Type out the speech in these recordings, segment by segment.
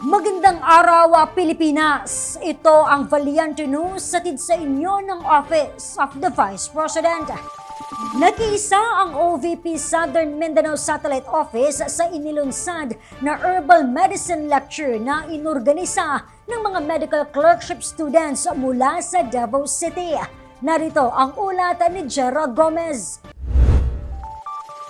Magandang araw, ah, Pilipinas! Ito ang Valiante News satid sa inyo ng Office of the Vice President. Nakiisa ang OVP Southern Mindanao Satellite Office sa inilunsad na Herbal Medicine Lecture na inorganisa ng mga medical clerkship students mula sa Davao City. Narito ang ulat ni Jera Gomez.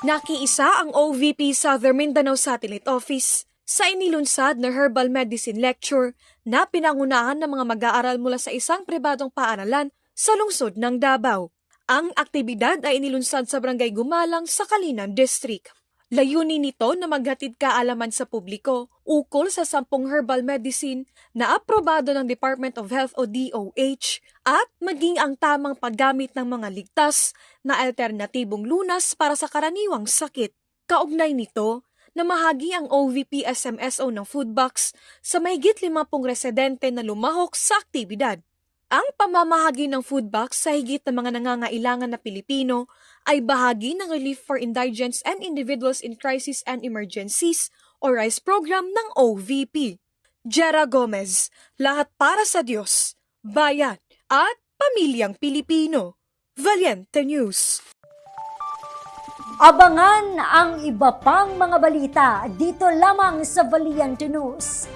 Nakiisa ang OVP Southern Mindanao Satellite Office sa inilunsad na Herbal Medicine Lecture na pinangunahan ng mga mag-aaral mula sa isang pribadong paaralan sa lungsod ng Davao. Ang aktibidad ay inilunsad sa Barangay Gumalang sa Kalinan District. Layunin nito na maghatid kaalaman sa publiko ukol sa sampung herbal medicine na aprobado ng Department of Health o DOH at maging ang tamang paggamit ng mga ligtas na alternatibong lunas para sa karaniwang sakit. Kaugnay nito, namahagi ang OVP SMSO ng food box sa mahigit 50 residente na lumahok sa aktibidad. Ang pamamahagi ng food box sa higit na mga nangangailangan na Pilipino ay bahagi ng Relief for Indigents and Individuals in Crisis and Emergencies o RICE program ng OVP. Jera Gomez, lahat para sa Diyos, bayan at pamilyang Pilipino. Valiente News. Abangan ang iba pang mga balita dito lamang sa Valiente News.